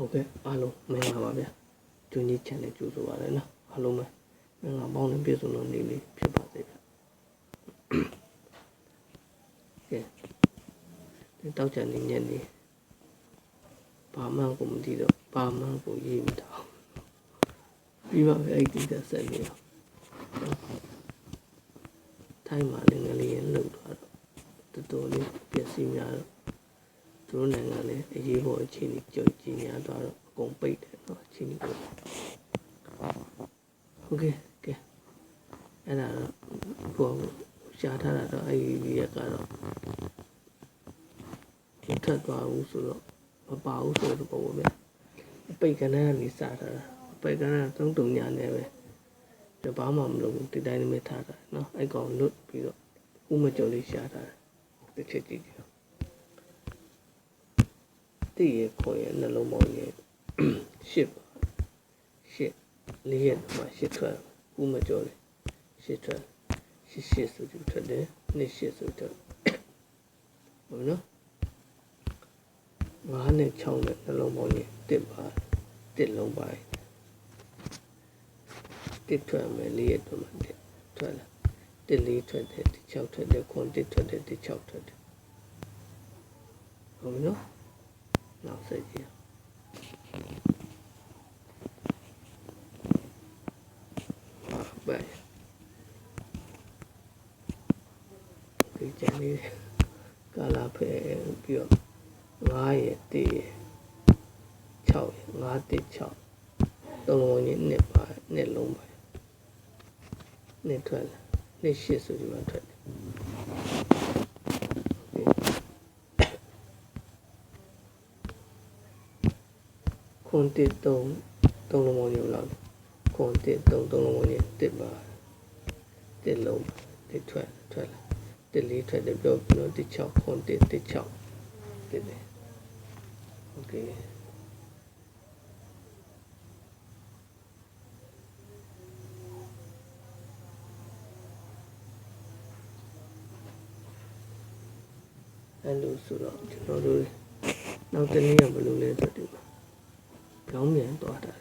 ဟုတ်ကဲ့အားလုံးမင်္ဂလာပါဗျာကျွန်းကြီး channel ကြိုဆိုပါရနော်အားလုံးပဲမင်္ဂလာပေါင်းနဲ့ပြည့်စုံလို့နေလေးဖြစ်ပါစေဗျာကဲဒီတောက်ချန်နေညက်နေဘာမှကိုမသိတော့ဘာမှကိုရေးမထားပြီးပါပဲအဲ့ဒီတက်ဆက်နေတော့ထိုင်းမှာလည်းငလေးရလှုပ်သွားတော့တော်တော်လေးပျက်စီးများတော့ သူတို့နိုင်ငံလည်းအရေးပေါ်အခြေအနေကြောက်ကြီးများသွားတော့အကုန်ပိတ်တယ်နော်အခြေအနေကိုဟုတ်ကဲ့ကဲအဲ့ဒါတော့ကိုရှားထားတာတော့အဲ့ဒီရက်ကတော့ဒီထက်သွားဘူးဆိုတော့မပါဘူးဆိုတော့ပေါ့ဗျာအပိတ်ကနန်းကနေစားထားတာအပိတ်ကနန်းသုံးတုံညာနဲ့ပဲတဘာမှမလုပ်ဘူးဒီတိုင်းနဲ့ထားတာနော်အဲ့ကောင်လွတ်ပြီးတော့ဥမကျော်လေးရှားထားတယ်တစ်ချက်ကြည့်ကြည့် တည့်ရခွန်ရနှလုံးပေါင်းရရှစ်ပါရှစ်လေးရက်မှာရှစ်ထွက်ဥမကျော်လေရှစ်ထွက်ရှစ်ရှစ်ဆိုသူထွက်တယ်နှစ်ရှစ်ဆိုတော့ဟုတ်နော်ငါးနဲ့6နဲ့နှလုံးပေါင်းရတစ်ပါတစ်လုံးပါတစ်ထွက်မယ်လေးရက်တော့မှတစ်ထွက်လာတစ်လေးထွက်တယ်တစ်6ထွက်တယ်ခွန်တစ်ထွက်တယ်တစ်6ထွက်တယ်ဟုတ်နော် နောက်ဆက်ကြည့်အောင်ပဲဒီကြမ်းလေးကာလာဖဲပြီးတော့9ရဲ့1ရဲ့6ရဲ့9 1 6သုံးလုံးကြီးနှစ်ပါနှစ်လုံးပါနှစ်ထွက်လာနှစ်ရှစ်ဆိုဒီမှာထွက်တယ် ခွန်တစ်သုံးသုံးလုံးပေါင်းမျိုးလောက်ခွန်တစ်သုံးသုံးလုံးပေါင်းမျိုးတစ်ပါတစ်လုံးတစ်ထွက်ထွက်လာတစ်လေးထွက်တယ်ပြောပြီးတော့တစ်6ခွန်တစ်တစ်6တစ်တယ်โอเคအဲ့လိုဆိုတော့ကျွန်တော်တို့နောက်တနည်းကဘယ်လိုလဲဆိုတော့ ပြောင်းပြန်သွားတာ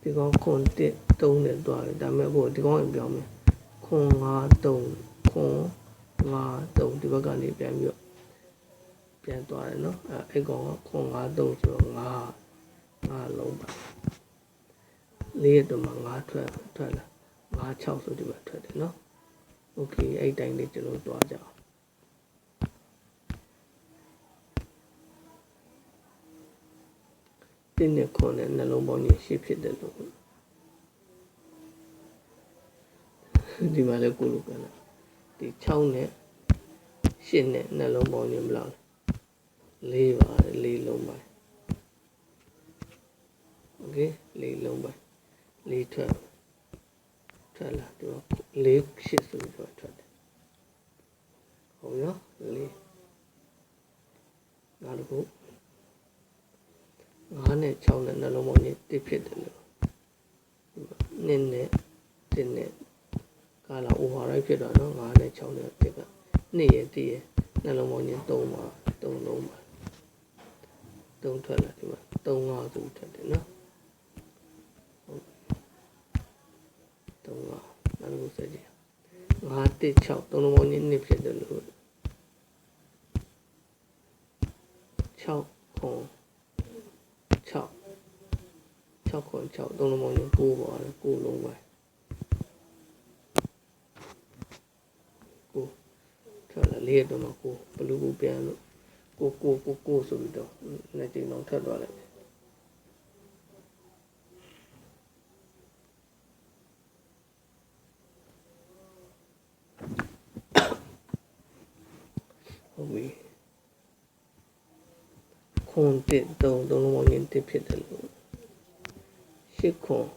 ဒီကောင်ခွန်တစ်သုံးနဲ့သွားတယ်ဒါပေမဲ့ဟိုဒီကောင်ကပြောင်းပြန်ခွန်၅သုံးခွန်၅သုံးဒီဘက်ကနေပြန်ပြီးတော့ပြန်သွားတယ်နော်အဲအဲ့ကောင်ကခွန်၅သုံးဆိုတော့၅၅လုံးပါလေးရက်တော့မှ၅ထွက်ထွက်လာ၅6ဆိုဒီဘက်ထွက်တယ်နော်โอเคအဲ့တိုင်းလေးကျွန်တော်သွားကြအောင် တင်းနဲ့ခွန်နဲ့နှလုံးပေါင်းကြီးရှေ့ဖြစ်တယ်လို့ဒီမှာလည်းကိုလိုကလာဒီ6နဲ့8နဲ့နှလုံးပေါင်းကြီးမလား၄ပါ၄လုံးပါโอเค၄လုံးပါ၄ထွက်ထွက်လာဒီမှာ၄8ဆိုပြီးတော့ထွက်တယ်ဟုတ်ရော၄နောက်တစ်ခု 9နဲ့6နဲ့နှလုံးပေါင်းနဲ့တစ်ဖြစ်တယ်လို့နင်းနဲ့တင်းနဲ့ကာလာ override ဖြစ်တော့เนาะ9နဲ့6နဲ့တစ်က2ရဲ့1ရဲ့နှလုံးပေါင်းနဲ့3ပါ3လုံးပါ3ထွက်လာဒီမှာ3 5ဆိုထွက်တယ်เนาะ3 5နှလုံးဆက်ကြည့်5 1 6 3လုံးပေါင်းနဲ့2ဖြစ်တယ်လို့6 9 6ခွန်6သုံးလုံးပေါင်းရင်9ပါတယ်9လုံးပဲ9ထွက်လာလေးတော့မှ9ဘလူးကိုပြန်လို့9 9 9 9ဆိုပြီးတော့နှစ်ကြိမ်တော့ထွက်သွားလိုက်ဟုတ်ပြီခွန်တစ်သုံးသုံးလုံးပေါင်းရင်တစ်ဖြစ်တယ်လို့ 6ခွန်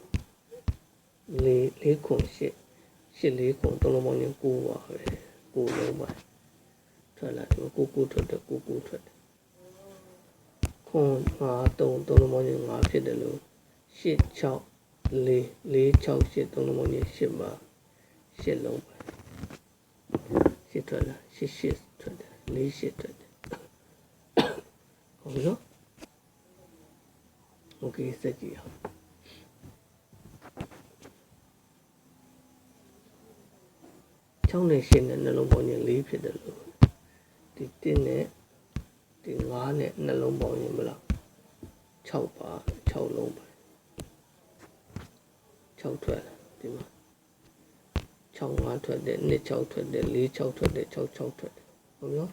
4 4ခွန်8 8 4ခွန်သုံးလုံးပေါင်းရင်9ပါပဲ9လုံးပါထွက်လာဒီကိုကိုထွက်တယ်ကိုကိုထွက်တယ်ခွန်5 3သုံးလုံးပေါင်းရင်5ဖြစ်တယ်လို့8 6 4 4 6 8သုံးလုံးပေါင်းရင်8ပါ8လုံးပါ8ထွက်လာ8 8ထွက်တယ်4 8ထွက်တယ်ဟုတ်ပြီနော် OK စက်ကြည့်အောင် 6နဲ့8နဲ့နှလုံးပေါင်းရင်4ဖြစ်တယ်လို့ဒီ1နဲ့ဒီ5နဲ့နှလုံးပေါင်းရင်မလား6ပါ6လုံးပါ6ထွက်လာဒီမှာ6 5ထွက်တယ်2 6ထွက်တယ်4 6ထွက်တယ်6 6ထွက်တယ်ဟုတ်ပြီနော်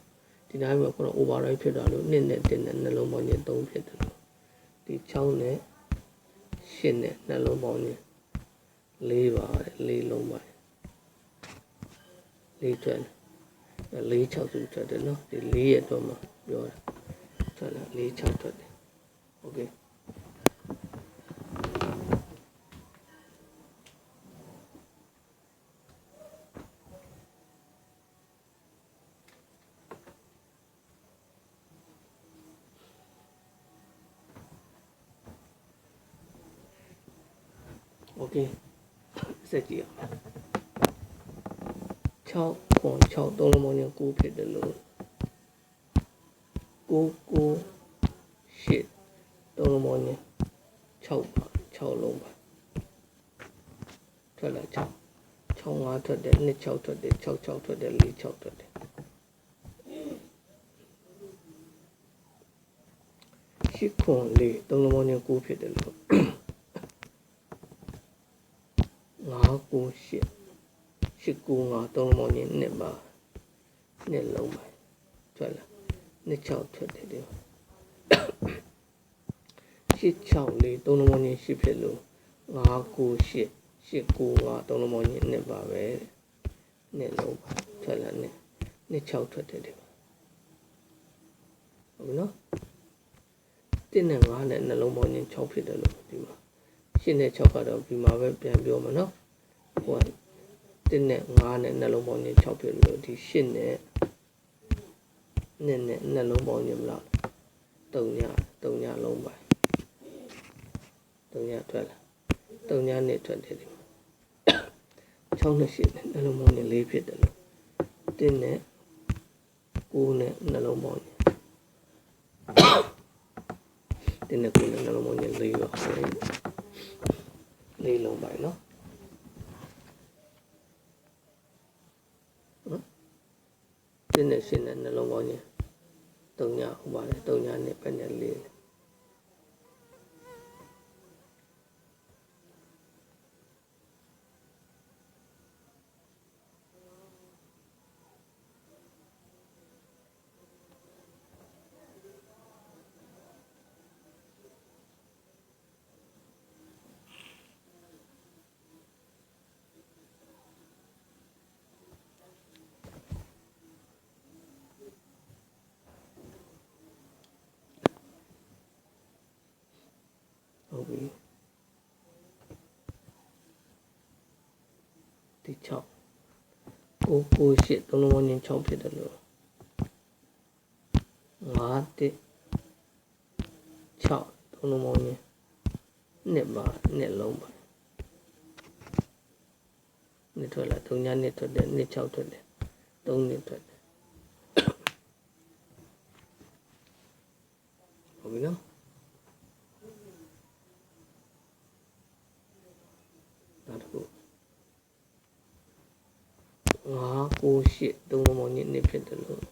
ဒီတိုင်းမှာခုန override ဖြစ်တာလို့2နဲ့1နဲ့နှလုံးပေါင်းရင်3ဖြစ်တယ်လို့ဒီ6နဲ့8နဲ့နှလုံးပေါင်းရင်4ပါတယ်4လုံးပါတယ် 4ထွက်တယ်4 6စုထွက်တယ်နော်ဒီ4ရဲ့တော့မှာပြောတာထွက်လာ4 6ထွက်တယ်โอเค โอเคစက်ကြည့်အောင် 6ခွန်6သုံးလုံးပေါင်းရင်9ဖြစ်တယ်လို့9 9 8သုံးလုံးပေါင်းရင်6ပါ6လုံးပါထွက်လာ6 6 5ထွက်တယ်2 6ထွက်တယ်6 6ထွက်တယ်4 6ထွက်တယ်ရှိခွန်လေးသုံးလုံးပေါင်းရင်9ဖြစ်တယ်လို့9 9 8 8 9 5သုံးလုံးပေါင်းရင်နှစ်ပါနှစ်လုံးပါထွက်လာနှစ်6ထွက်တယ်ဒီ8 6လေးသုံးလုံးပေါင်းရင်8ဖြစ်လို့9 9 8 8 9 5သုံးလုံးပေါင်းရင်နှစ်ပါပဲနှစ်လုံးပါထွက်လာနှစ်နှစ်6ထွက်တယ်ဒီဟုတ်ပြီနော်1နဲ့5နဲ့နှလုံးပေါင်းရင်6ဖြစ်တယ်လို့ဒီမှာ8နဲ့6ကတော့ဒီမှာပဲပြန်ပြောမှာနော်ဟိုက 1နဲ့5နဲ့နှလုံးပေါင်းရင်6ဖြစ်လို့ဒီ8နဲ့နဲ့နဲ့နှလုံးပေါင်းရင်မလား3ည3ညလုံးပါ3ညထွက်လာ3ညနဲ့ထွက်တယ်ဒီမှာ6နဲ့8နဲ့နှလုံးပေါင်းရင်4ဖြစ်တယ်လို့1နဲ့9နဲ့နှလုံးပေါင်းရင်တင်းနဲ့ကိုယ်နဲ့နှလုံးပေါင်းရင်၄ပါလေးလုံးပါနော်နော် 7နဲ့8နဲ့နှလုံးပေါင်းချင်း3ညဟုတ်ပါတယ်3ညနဲ့ပဲနဲ့4 ဒီ6 9 9 8သုံးလုံးပေါင်းရင်6ဖြစ်တယ်လို့5 1 6သုံးလုံးပေါင်းရင်နှစ်ပါနှစ်လုံးပါနှစ်ထွက်လာ3ညနှစ်ထွက်တယ်နှစ်6ထွက်တယ်3နှစ်ထွက်တယ်ဟုတ်ပြီနော် နောက်တစ်ခု 5 9 8သုံးလုံးပေါင်းညနှစ်ဖြစ်တယ်လို့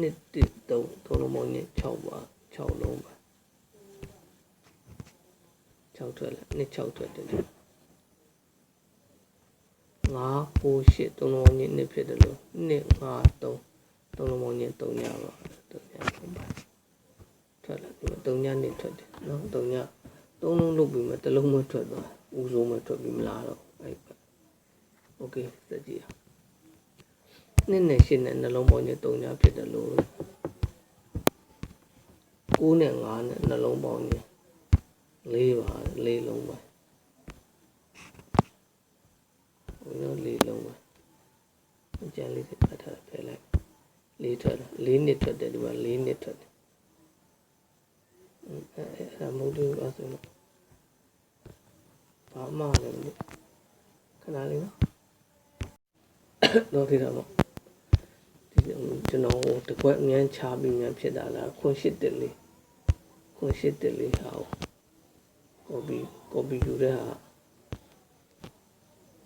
နှစ်တစ်သုံးသုံးလုံးပေါင်းည6ပါ6လုံးပါ6ထွက်လာနှစ်6ထွက်တယ်လို့5 9 8သုံးလုံးပေါင်းညနှစ်ဖြစ်တယ်လို့နှစ်5 3သုံးလုံးပေါင်းည3ညပါ3ည3ပါထွက်လာဒီမှာ3ညနှစ်ထွက်တယ်နော်3ည သုံးလုံးလုပ်ပြီးမှတစ်လုံးမထွက်သွားဦးစိုးမထွက်ပြီးမလားတော့အဲ့ပဲโอเคစက်ကြည့်အောင် နှစ်နဲ့ရှင်းနဲ့နှလုံးပေါင်းချင်း၃ညဖြစ်တယ်လို့9နဲ့5နဲ့နှလုံးပေါင်းချင်း၄ပါ၄လုံးပါဘယ်လို၄လုံးပါအကျန်လေးတွေပတ်ထားဖယ်လိုက်၄ထွက်တာ၄နှစ်ထွက်တယ်ဒီမှာ၄နှစ်ထွက်တယ်အဲ့အဲ့ဒါမဟုတ်ဘူးအဲ့ဆိုတော့ဘာမှလည်းမလုပ်ခဏလေးနော်တော့ဒီတော့ပေါ့ဒီ ကျွန်တော်ဟိုတကွက်အငန်းချပြီးမြန်ဖြစ်တာလားခွန်ရှိတက်လေးခွန်ရှိတက်လေးဟာကိုကော်ပီကော်ပီယူတဲ့ဟာ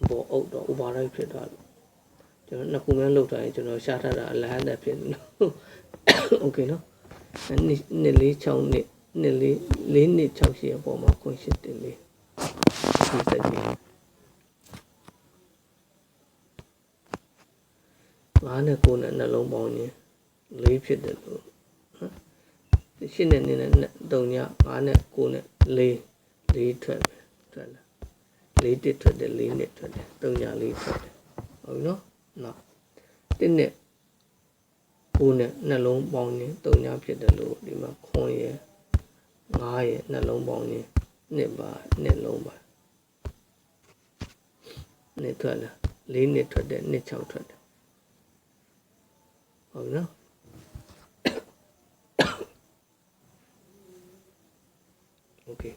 ဘောအုပ်တော့ override ဖြစ်သွားလို့ကျွန်တော်နှစ်ခုမှလောက်ထားရင်ကျွန်တော်ရှားထားတာအလဟန်တက်ဖြစ်နေလို့ okay နော်နှစ်နှစ်လေး6နှစ်နှစ်လေးလေးနှစ်6ရှိအပေါ်မှာခွန်ရှိတက်လေးဒီစက်ကြီး ငါးနဲ့ကိုယ်နဲ့နှလုံးပေါင်းရင်လေးဖြစ်တယ်လို့နော်ရှင်းနေနေနဲ့တုံည5နဲ့9နဲ့4 4ထွက်ပဲထွက်လာ4တစ်ထွက်တယ်4နှစ်ထွက်တယ်တုံည4ထွက်တယ်ဟုတ်ပြီနော်နောက်တစ်နဲ့9နဲ့နှလုံးပေါင်းရင်တုံညဖြစ်တယ်လို့ဒီမှာခွန်ရယ်9ရယ်နှလုံးပေါင်းရင်နှစ်ပါနှစ်လုံးပါနှစ်ထွက်လာ4နှစ်ထွက်တယ်နှစ်6ထွက်တယ် ဟုတ်ပြီနော် Okay.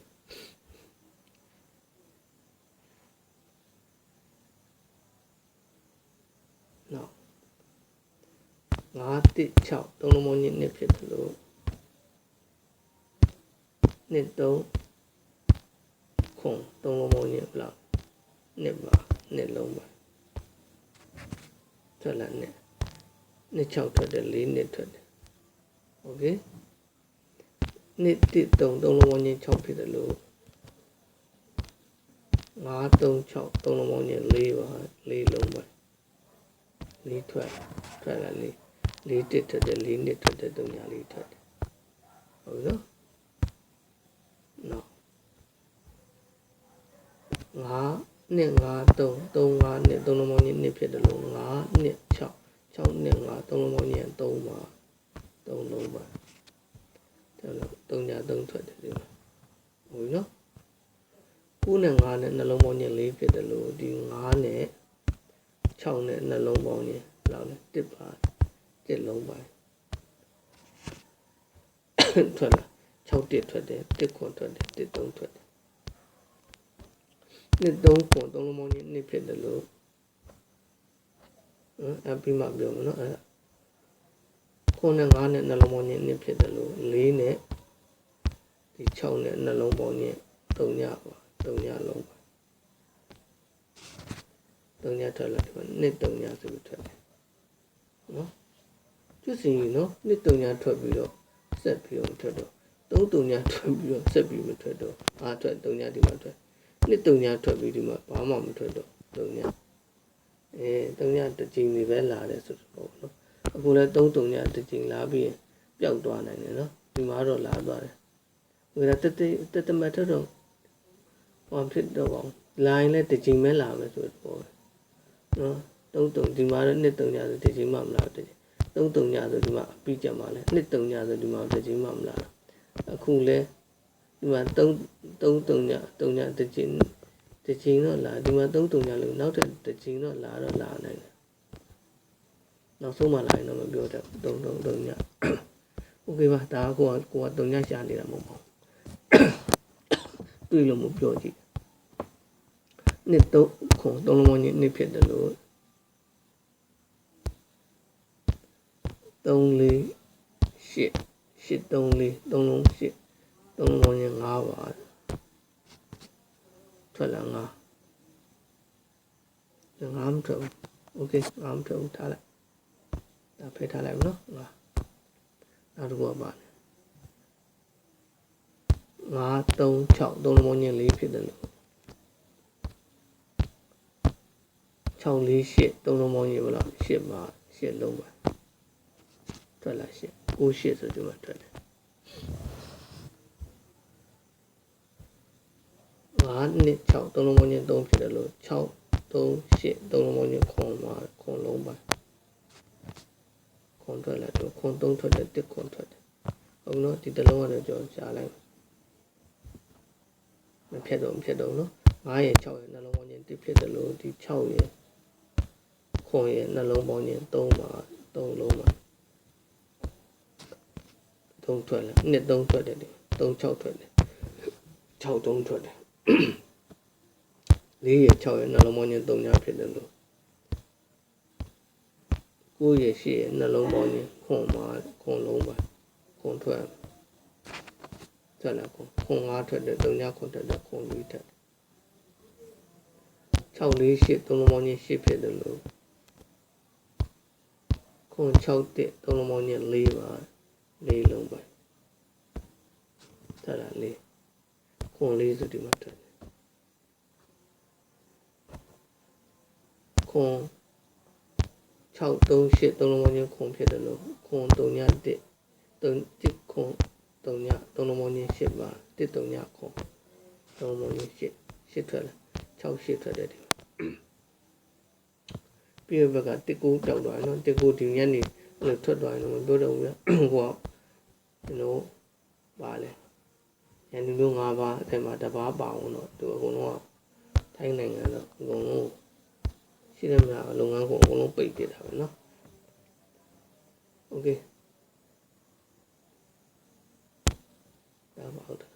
Now ငါးတစ်6သုံးလုံးမညနှစ်ဖြစ်တယ်လို့နှစ်သုံးခွန်သုံးလုံးမညဘလောက်နှစ်ပါနှစ်လုံးပါထွက်လာနှစ် နှစ်6ထွက်တယ်4နှစ်ထွက်တယ် Okay နှစ်တစ်သုံးသုံးလုံးပေါင်းချင်း6ဖြစ်တယ်လို့5 3 6သုံးလုံးပေါင်းချင်း4ပါ4လုံးပါ4ထွက်ထွက်လာ4 4တစ်ထွက်တယ်4နှစ်ထွက်တယ်3ညာ4ထွက်တယ်ဟုတ်နော်နော်5နှစ်5 3 3 5နှစ်သုံးလုံးပေါင်းချင်းနှစ်ဖြစ်တယ်လို့5နှစ်6 6နှစ်5သုံးလုံးပေါင်းချင်း3ပါ3လုံးပါကျွန်တော်3ည3ထွက်တယ်ဒီမှာဟုတ်ပြီနော်9နဲ့5နဲ့နှလုံးပေါင်းချင်း4ဖြစ်တယ်လို့ဒီ9နဲ့6နဲ့နှလုံးပေါင်းချင်းဘယ်လောက်လဲ1ပါ1လုံးပါထွက်လာ6တစ်ထွက်တယ်1ခွန်ထွက်တယ်1 3ထွက်တယ်နှစ်3ခွန်3လုံးပေါင်းချင်း2ဖြစ်တယ်လို့ ဟမ်အပြီးမှပြောမယ်နော်အဲ့ခုနဲ့9နဲ့နှလုံးပေါင်းချင်း2ဖြစ်တယ်လို့4နဲ့ဒီ6နဲ့နှလုံးပေါင်းချင်း3ညပါ3ညလုံးပါ3ညထွက်လာဒီမှာနှစ်3ညဆိုပြီးထွက်တယ်နော်ကျွတ်စီနော်နှစ်3ညထွက်ပြီးတော့ဆက်ပြီးတော့ထွက်တော့3 3ညထွက်ပြီးတော့ဆက်ပြီးမထွက်တော့အားထွက်3ညဒီမှာထွက်နှစ်3ညထွက်ပြီးဒီမှာဘာမှမထွက်တော့3ည အဲ3ညတစ်ကြိမ်နေပဲလာတယ်ဆိုတော့နော်အခုလည်း3 3ညတစ်ကြိမ်လာပြီးရင်ပျောက်သွားနိုင်တယ်နော်ဒီမှာတော့လာသွားတယ်ဝေဒတက်တက်တက်တမတ်တော့ဘာဖြစ်တော့ပါလိုင်းလည်းတစ်ကြိမ်ပဲလာမယ်ဆိုတော့နော်တုံးတုံဒီမှာတော့နှစ်တုံညဆိုတစ်ကြိမ်မှမလာတစ်ကြိမ်တုံးတုံညဆိုဒီမှာအပြီးကြမှာလဲနှစ်တုံညဆိုဒီမှာတစ်ကြိမ်မှမလာအခုလဲဒီမှာတုံးတုံးတုံညတုံညတစ်ကြိမ် တစ်ကြိမ်တော့လာဒီမှာတုံးတုံညလို့နောက်ထပ်တစ်ကြိမ်တော့လာတော့လာနိုင်တယ်နောက်ဆုံးမှလာရင်တော့မပြောတတ်တုံးတုံးတုံညโอเคပါဒါကကိုကကိုကတုံညရှာနေတာမဟုတ်ပါဘူးတွေ့လို့မပြောကြည့်နှစ်သုံးခုသုံးလုံးဝင်နှစ်ဖြစ်တယ်လို့3 4 8 8 3 4 3လုံး8 3လုံးဝင်5ပါ ထွက်လာ5 5မထွက်ဘူးโอเค5မထွက်ဘူးထားလိုက်ဒါဖယ်ထားလိုက်မနော်5နောက်တစ်ခုကပါ5 3 6 3လုံးဝင်4ဖြစ်တယ်လို့6 4 8 3လုံးပေါင်းရေဘလား8ပါ8လုံးပါထွက်လာ8 9 8ဆိုဒီမှာထွက်တယ် 5နှစ်6 3လုံးပေါင်းရေ3ဖြစ်တယ်လို့6 3 8 3လုံးပေါင်းရေခွန်ပါခွန်လုံးပါခွန်ထွက်လာတော့ခွန်3ထွက်တယ်1ခွန်ထွက်တယ်ဟုတ်နော်ဒီတစ်လုံးကတော့ကြောရှားလိုက်မဖြစ်တော့မဖြစ်တော့နော်9ရဲ့6ရဲ့နှလုံးပေါင်းရေ1ဖြစ်တယ်လို့ဒီ6ရဲ့ခွန်ရဲ့နှလုံးပေါင်းချင်း3ပါ3လုံးပါ3ထွက်လာနှစ်3ထွက်တယ်3 6ထွက်တယ်6 3ထွက်တယ် 4ရဲ့6ရဲ့နှလုံးပေါင်းချင်း3ညဖြစ်တယ်လို့9ရဲ့8ရဲ့နှလုံးပေါင်းချင်းခွန်ပါခွန်လုံးပါခွန်ထွက်ဆက်လာခွန်ခွန်5ထွက်တယ်3ညခွန်ထွက်တယ်ခွန်4ထွက်6 4 8သုံးလုံးပေါင်းချင်း8ဖြစ်တယ်လို့ခွန်6တက်သုံးလုံးပေါင်းချင်း4ပါ4လုံးပဲဆက်လာ4 ခွန်4ဆိုဒီမှာထွက်တယ်ခွန်6 3 8သုံးလုံးပေါင်းချင်းခွန်ဖြစ်တယ်လို့ခွန်3ညတက်3တစ်ခွန်3ည3လုံးပေါင်းချင်း8ပါတစ်3ညခွန်3လုံးပေါင်းချင်း8 8ထွက်လာ6 8ထွက်တယ်ဒီမှာပြီးတော့ဘက်ကတစ်ကိုတောက်သွားတယ်နော်တစ်ကိုဒီညနေအဲ့လိုထွက်သွားရင်တော့မပြောတော့ဘူးဗျာဟိုကကျွန်တော်ပါလဲ ရန်သူတို့၅ပါးအဲ့မှာတစ်ပါးပါအောင်တော့သူအကုန်လုံးကထိုင်းနိုင်ငံတော့အကုန်လုံးရှိတယ်မလားလုပ်ငန်းကိုအကုန်လုံးပိတ်ပစ်တာပဲနော်โอเคဒါပါဟုတ်တယ်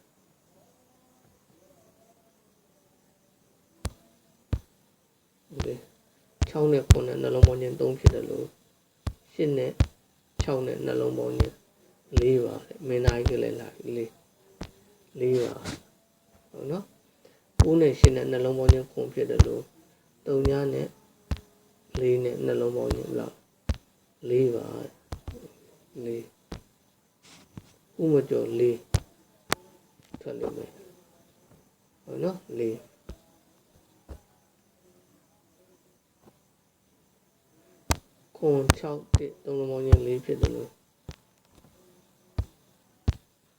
โอเค 6နဲ့9နဲ့နှလုံးပေါင်းချင်း3ဖြစ်တယ်လို့8နဲ့6နဲ့နှလုံးပေါင်းချင်း4ပါတဲ့မင်းသားကြီးကလည်းလာပြီ4 4ပါဟုတ်နော်9နဲ့8နဲ့နှလုံးပေါင်းချင်း9ဖြစ်တယ်လို့3ညနဲ့4နဲ့နှလုံးပေါင်းချင်းဘယ်လောက်4ပါ4ဥမကျော်4ထွက်လိမ့်မယ်ဟုတ်နော်4ခွန်6တစ်သုံးလုံးပေါင်းချင်း4ဖြစ်တယ်လို့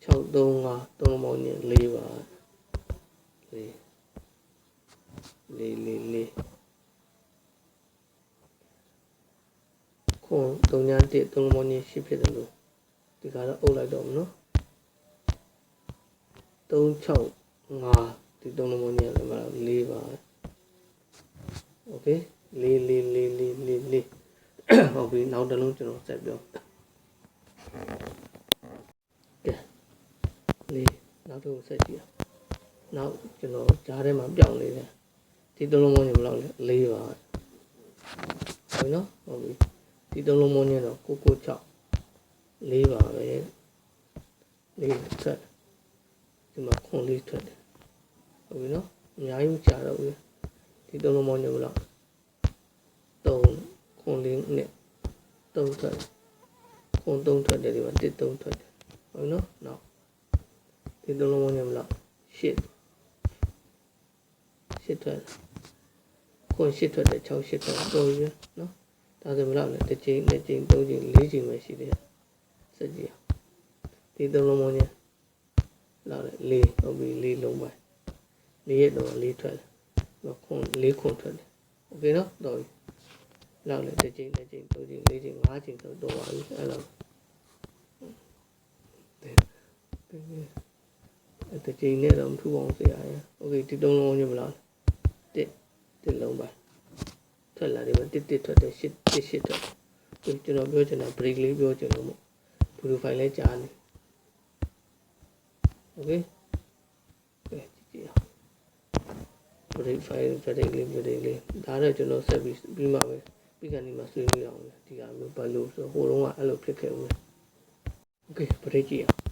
6 3 5သုံးလုံးပေါင်းချင်း4ပါ4 4 4 4ခွန်3ညတစ်သုံးလုံးပေါင်းချင်း10ဖြစ်တယ်လို့ဒီကတော့အုပ်လိုက်တော့မနော်3 6 5ဒီသုံးလုံးပေါင်းချင်းလည်းမလား4ပါโอเค4 4 4 4 4 4 ဟုတ်ပြီနောက်တစ်လုံးကျွန်တော်ဆက်ပြော နောက်တစ်ခုဆက်ကြည့်အောင်နောက်ကျွန်တော်ကြားထဲမှာပြောင်းနေတယ်ဒီသုံးလုံးမုံညဘယ်လောက်လဲ၄ပါဟုတ်နော်ဟုတ်ပြီဒီသုံးလုံးမုံညတော့ကိုကို6၄ပါပဲ၄ဆက်ဒီမှာခွန်လေးထွက်တယ်ဟုတ်ပြီနော်အများကြီးကြာတော့ဘူးဒီသုံးလုံးမုံညဘယ်လောက်3ခွန်လေးနဲ့3ထွက်ခွန်3ထွက်တယ်ဒီမှာ1 3ထွက်တယ်ဟုတ်နော်နောက် ဒီသုံးလုံးဝင်မလား8 8ထွက်ခွန်8ထွက်တယ်6 8ထွက်တော်ပြီနော်ဒါဆိုမလားလေတစ်ချိန်နှစ်ချိန်သုံးချိန်လေးချိန်ပဲရှိသေးတယ်စက်ကြည့်ဒီသုံးလုံးဝင်လာလေလေးဟုတ်ပြီလေးလုံးပဲလေးရက်တော့လေးထွက်တယ်ခွန်လေးခွန်ထွက်တယ်โอเคနော်တော်ပြီလောက်လေတစ်ချိန်တစ်ချိန်သုံးချိန်လေးချိန်ငါးချိန်ဆိုတော့ပါပြီအဲ့လိုတဲ့ တစ်ချိန်နဲ့တော့မထူအောင်ဆရာရโอเคဒီသုံးလုံးညမလားတစ်တစ်လုံးပါထွက်လာတယ်မတစ်တစ်ထွက်တယ်ရှစ်တစ်ရှစ်ထွက်တယ်ကျွန်တော်ပြောချင်တာ break လေးပြောချင်လို့မို့ video file လေးကြားနေโอเคကဲကြည့်အောင် break file ကြတဲ့လေး break လေးဒါတော့ကျွန်တော်ဆက်ပြီးပြီးမှပဲပြီးကနေမှဆွေးနွေးအောင်ဒီကမျိုးဘာလို့ဆိုဟိုတုန်းကအဲ့လိုဖြစ်ခဲ့ဦးတယ်โอเคပရိကြည့်အောင်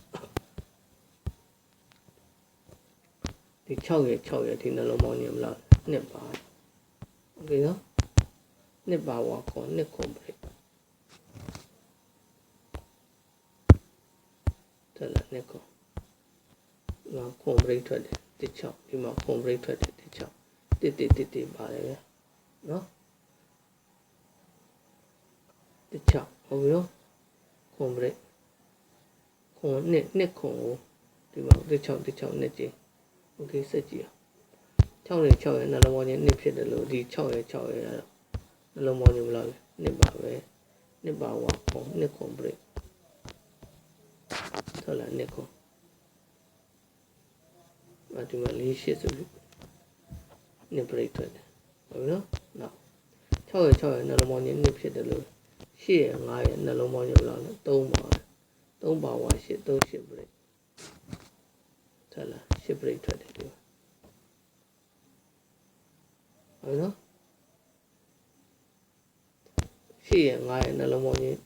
ဒီ6ရဲ့6ရဲ့ဒီနှလုံးပေါင်းညမလားနှစ်ပါโอเคနော်နှစ်ပါဝါခေါ်နှစ်ခွန်ပရိတယ်လာနှစ်ခွန်ငါခွန်ပရိထွက်တယ်တစ်6ဒီမှာခွန်ပရိထွက်တယ်တစ်6တစ်တစ်တစ်တစ်ပါတယ်ဗျာနော်တစ်ချောက်ဟုတ်ပြီနော်ခွန်ဘရိတ်ခွန်နှစ်နှစ်ခွန်ကိုဒီမှာတစ်ချောက်တစ်ချောက်နှစ်ကြိမ် โอเคစက်ကြည့်အောင်6နဲ့6ရဲ့နှလုံးပေါင်းချင်းနှစ်ဖြစ်တယ်လို့ဒီ6ရဲ့6ရဲ့ကတော့နှလုံးပေါင်းချင်းဘယ်လောက်လဲနှစ်ပါပဲနှစ်ပါဝါခွန်နှစ်ခွန်ဘရိတ်ဟုတ်လားနှစ်ခွန်အဒီမှာလေးရှစ်ဆိုပြီးနှစ်ဘရိတ်ထွက်တယ်ဟုတ်ပြီနော်နောက်6ရဲ့6ရဲ့နှလုံးပေါင်းချင်းနှစ်ဖြစ်တယ်လို့ရှစ်ရယ်ငါးရယ်နှလုံးပေါင်းရလောက်လဲ3ပါ3ပါဝါရှစ်3ရှစ်ပရိတ်ထလာ ရှစ်ပရိတ်ထွက်တယ်ဒီမှာဟုတ်နော်ရှစ်ရယ်ငါးရယ်နှလုံးပေါင်းချင်း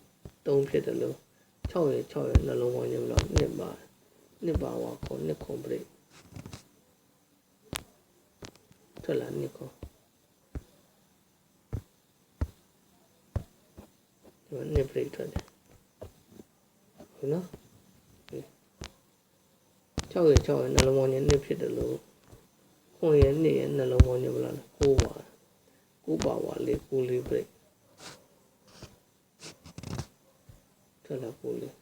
3ဖြစ်တယ်လို့6ရယ်6ရယ်နှလုံးပေါင်းချင်းလောက်2ပါနှစ်ပါဝါခေါ်နှစ်ခွန်ပရိထွက်လာနှစ်ခွန်ဒီမှာနှစ်ပရိထွက်တယ်ဟုတ်နော် 6ရဲ့6ရဲ့နှလုံးပေါင်းနဲ့နှစ်ဖြစ်တယ်လို့ခွန်ရဲ့နှစ်ရဲ့နှလုံးပေါင်းနဲ့ဘယ်လား9ပါ9ပါဝါလေး9လေးပရိထွက်လာ9လေး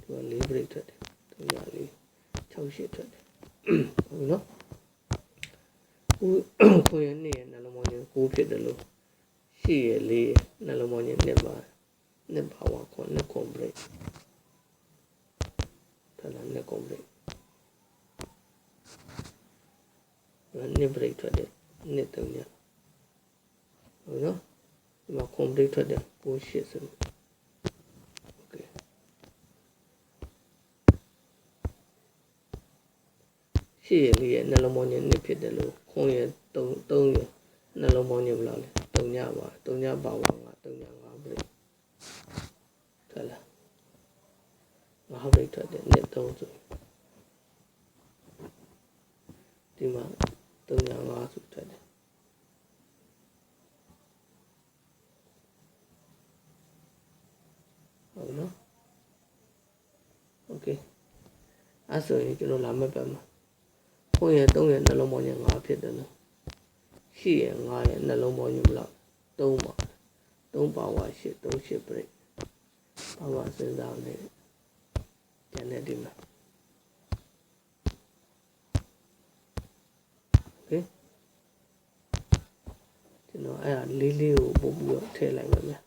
ဒီမှာ4ပရိထွက်တယ်3ရလေး6ရှစ်ထွက်တယ်ဟုတ်နော်9ခွန်ရဲ့နှစ်ရဲ့နှလုံးပေါင်းနဲ့9ဖြစ်တယ်လို့ရှိရဲ့4ရဲ့နှလုံးပေါင်းနဲ့နှစ်ပါနှစ်ပါဝါခွန်နှစ်ခွန်ပရိထွက်လာနှစ်ခွ န်ပရိ နှစ် break ထွက်တယ်နှစ်တုံးညဟုတ်နော်ဒီမှာ complete ထွက်တယ်98ဆိုโอเคရှေ့ရလေးရဲ့နှလုံးပေါင်းညနှစ်ဖြစ်တယ်လို့ခွန်ရ3 3ရနှလုံးပေါင်းညဘယ်လောက်လဲ3ညပါ3ညပါဝါ ကျွန်တော်လာမဲ့ပတ်မှာခွန်ရ3ရနှလုံးပေါင်းရ5ဖြစ်တယ်နော်ရှိရ5ရနှလုံးပေါင်းရဘယ်လောက်3ပါ3ပါဝါ8 3 8ပြိပါဝါစဉ်းစားနေကျန်တဲ့ဒီမှာ okay ကျွန်တော်အဲ့ဒါလေးလေးကိုပို့ပြီးတော့ထည့်လိုက်မယ်ဗျာ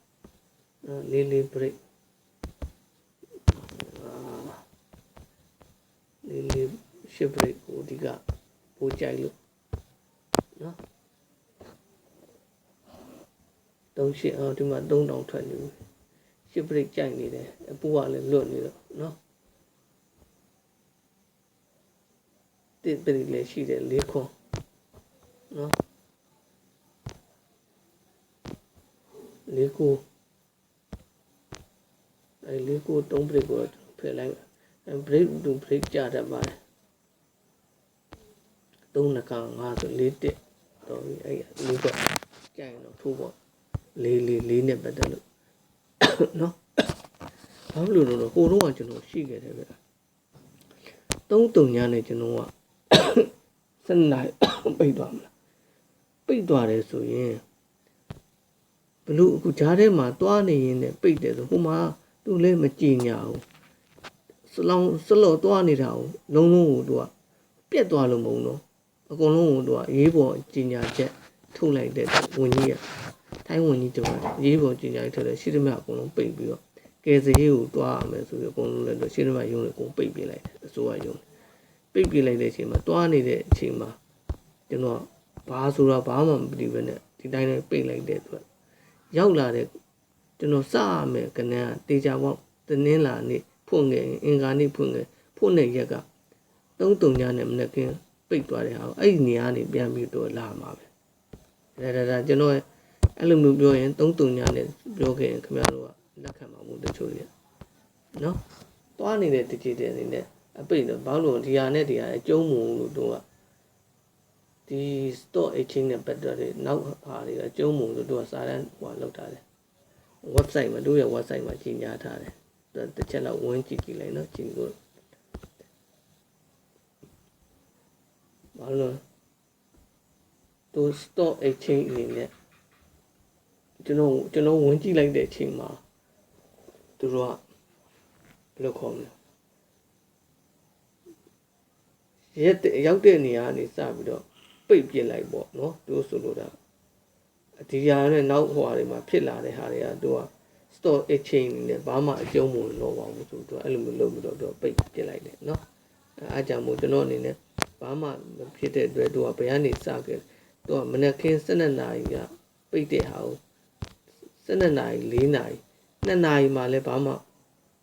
နော်လေးလေး break အာလေး လေး shift break ကိုဒီကပို့ကြိုက်လို့နော်သုံးရှစ်အော်ဒီမှာ3000ထွက်နေပြီ shift break ကြိုက်နေတယ်အပူကလည်းလွတ်နေတော့နော်တစ်ပရိလည်းရှိတယ်လေးခွန်နော်လေးကိုအဲလေးကိုတုံး break ကိုဖယ်လိုက်အဲ break to break ကြတတ်ပါတယ် သုံးနက5ဆို၄တက်တော့အဲ့လေးကကြိုင်တော့ထိုးပေါ့လေးလေးလေးနဲ့ပတ်သက်လို့နော်ဘာလို့လဲတော့ဟိုတော့ကကျွန်တော်ရှိခဲ့တယ်ဗျသုံးတုံညာနဲ့ကျွန်တော်ကစနေပိတ်သွားမလားပိတ်သွားတယ်ဆိုရင်ဘလို့အခုဂျားထဲမှာတွားနေရင်လည်းပိတ်တယ်ဆိုဟိုမှာသူလည်းမကြည်ညာဘူးစလောင်စလော်တွားနေတာကိုလုံးလုံးကိုသူကပြက်သွားလို့မဟုတ်တော့ အကုန်လုံးကိုသူကရေးပေါ်ကြည်ညာချက်ထုတ်လိုက်တဲ့ဝင်ကြီးကထိုင်းဝင်ကြီးကျွန်တော်ရေးပေါ်ကြည်ညာချက်ထုတ်တယ်ရှိသမျှအကုန်လုံးပိတ်ပြီးတော့ကယ်စရေးကိုတွားရမယ်ဆိုပြီးအကုန်လုံးလည်းရှိသမျှရုံးလည်းအကုန်ပိတ်ပြလိုက်တယ်အစိုးရရုံးပိတ်ပြလိုက်တဲ့အချိန်မှာတွားနေတဲ့အချိန်မှာကျွန်တော်ဘာဆိုတာဘာမှမသိဘဲနဲ့ဒီတိုင်းလေးပိတ်လိုက်တဲ့အတွက်ရောက်လာတဲ့ကျွန်တော်စရမယ်ကနန်းကတေချာပေါက်တင်းလာနေဖွင့်ငယ်အင်္ဂါနေ့ဖွင့်ငယ်ဖွင့်တဲ့ရက်ကသုံးတုံညနဲ့မနေ့က ပိတ်သွားတဲ့ဟာအဲ့ဒီနေရာနေပြန်ပြီးတော့လာမှာပဲဒါဒါဒါကျွန်တော်အဲ့လိုမျိုးပြောရင်သုံးတုံညနဲ့ပြောခဲ့ရင်ခင်ဗျားတို့ကလက်ခံမှာမို့တချို့တွေနော်သွားနေတဲ့တကြည်တဲ့အနေနဲ့အပိတ်တော့ဘာလို့ဒီဟာနဲ့ဒီဟာအကျုံးမုံလို့တော့ဒီ store exchange နဲ့ပတ်သက်တဲ့နောက်ဟာတွေအကျုံးမုံလို့တော့စာတန်းဟိုလောက်ထားတယ် website မှာတို့ရဲ့ website မှာကြီးညာထားတယ်တစ်ချက်လောက်ဝင်ကြည့်ကြည့်လိုက်နော်ကြည့် ဘာလို့သူ store exchange အနေနဲ့ကျွန်တော်ကျွန်တော်ဝင်ကြည့်လိုက်တဲ့အချိန်မှာသူတို့ကဘယ်လိုခေါ်မလဲရက်ရောက်တဲ့နေရာကနေစပြီးတော့ပိတ်ပြစ်လိုက်ပေါ့နော်သူဆိုလိုတာဒီဟာနဲ့နောက်ဟိုဟာတွေမှာဖြစ်လာတဲ့ဟာတွေကသူက store exchange နဲ့ဘာမှအကျုံးမလို့ပါဘူးဆိုတော့အဲ့လိုမျိုးလုပ်ပြီးတော့သူပိတ်ပြစ်လိုက်တယ်နော်အဲအားကြောင့်မို့ကျွန်တော်အနေနဲ့ ဘာမှမဖြစ်တဲ့အတွက်သူကဘယ်ကနေစခဲ့သူကမနေ့ကင်း12နာရီကပိတ်တဲ့ဟာကို12နာရီ4နာရီ2နာရီမှလည်းဘာမှ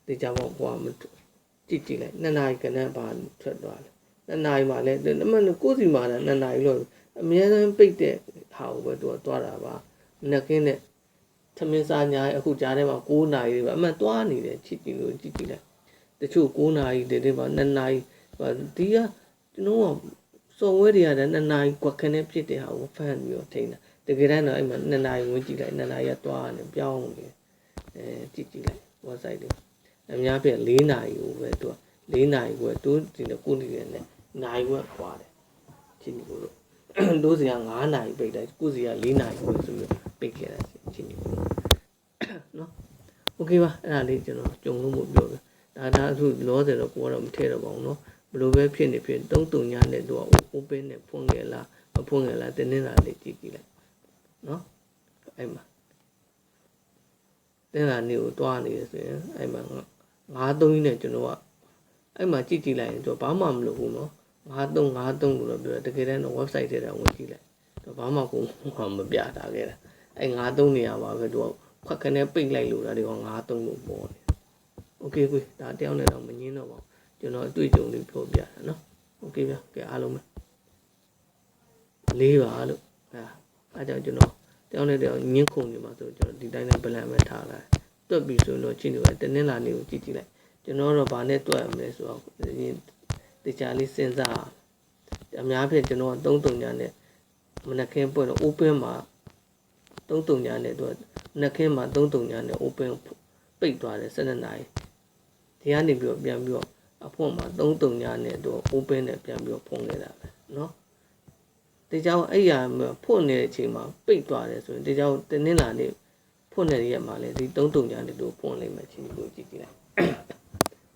တေချာပေါ့ဟိုကမကြည့်ကြည့်လိုက်2နာရီကနန်းဘာထွက်သွားလဲ2နာရီမှလည်းအမှန်ကိုယ်စီမှာလည်း2နာရီလို့အများဆုံးပိတ်တဲ့ဟာကိုပဲသူကသွားတာပါမနေ့ကင်းနဲ့သမင်းစားညာအခုကြားထဲမှာ9နာရီပဲအမှန်သွားနေတယ်ချစ်ကြည့်လို့ကြည့်ကြည့်လိုက်တချို့9နာရီတည်းတည်းမှာ2နာရီဟာဒီက ကျွန်တော်ကစော်ဝဲတွေရတယ်နှစ်နာရီကွက်ခနဲ့ဖြစ်တဲ့ဟာကိုဖန်ပြီးတော့ထိန်းတာတကယ်တမ်းတော့အဲ့မှာနှစ်နာရီဝင်ကြည့်လိုက်နှစ်နာရီကသွားနေပြောင်းနေအဲကြည့်ကြည့်လိုက် website တွေအများပြ၄နာရီကိုပဲသူက၄နာရီကိုသူဒီလိုကိုနေတယ်နဲ့နိုင်ဝက်ခွာတယ်ချင်းဒီကိုလို့တို့စီက9နာရီပိတ်တယ်ကိုစီက4နာရီကိုဆိုပြီးပိတ်ခဲ့တာချင်းဒီကိုနော်โอเคပါအဲ့ဒါလေးကျွန်တော်ကြုံလို့မို့ပြောပြဒါဒါအခုလောဆယ်တော့ကိုကတော့မထည့်တော့ပါဘူးနော် ဘလို့ပဲဖြစ်နေဖြစ်တုံးတုံညာနဲ့သူက open နဲ့ဖွင့်ခဲ့လားမဖွင့်ခဲ့လားတင်းနေတာလေးကြည့်ကြည့်လိုက်နော်အဲ့မှာတင်းလာနေကိုတွားနေရဆိုရင်အဲ့မှာငါးသုံးကြီးနဲ့ကျွန်တော်ကအဲ့မှာကြည့်ကြည့်လိုက်ရင်သူဘာမှမလုပ်ဘူးနော်9353လို့တော့ပြောတယ်တကယ်တမ်းတော့ website ထဲတော့ဝင်ကြည့်လိုက်တော့ဘာမှကိုမပြတာခဲ့တာအဲ့93နေရာပါပဲသူကခွက်ခနဲ့ပိတ်လိုက်လို့ဒါတွေက93လို့ပေါ်တယ်โอเคကွဒါတယောက်နဲ့တော့မငင်းတော့ပါဘူး ကျွန်တော်အတွေ့အကြုံလေးပြောပြတာနော်โอเคဗျကဲအားလုံးပဲလေးပါလို့ဟာအဲကြောင့်ကျွန်တော်တယောက်နဲ့တယောက်ညင်းခုန်နေမှာဆိုကျွန်တော်ဒီတိုင်းနဲ့ plan ပဲထားလိုက်တွက်ပြီဆိုတော့ချင်းတွေတနင်္လာနေ့ကိုကြည့်ကြည့်လိုက်ကျွန်တော်တော့ဗာနဲ့တွက်ရမလဲဆိုတော့တရားလေးစဉ်းစားအများဖြင့်ကျွန်တော်သုံးတုံညာနဲ့မနက်ခင်းပွင့်တော့ open မှာသုံးတုံညာနဲ့သူကမနက်ခင်းမှာသုံးတုံညာနဲ့ open ပိတ်သွားတယ်12နာရီဒီကနေပြီးတော့ပြန်ပြီးတော့ အဖွင့်မှာသုံးတုံညာနဲ့သူ open နဲ့ပြန်ပြီးတော့ဖွင့်ခဲ့တာပဲเนาะဒီကြောင်အဲ့ရဖွင့်နေတဲ့အချိန်မှာပိတ်သွားတယ်ဆိုရင်ဒီကြောင်တင်းနှင်းလာနေဖွင့်နေတဲ့ရက်မှာလေဒီသုံးတုံညာနဲ့သူဖွင့်လိုက်မှချင်းကိုကြည့်ကြည့်လိုက်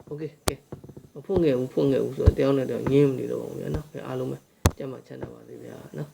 โอเคကဲမဖွင့်ခဲ့ဘူးဖွင့်ခဲ့ဘူးဆိုတော့တယောက်နဲ့တယောက်ညင်းမနေတော့ဘူးဗျာနော်အားလုံးပဲကြက်မှချမ်းသာပါစေဗျာနော်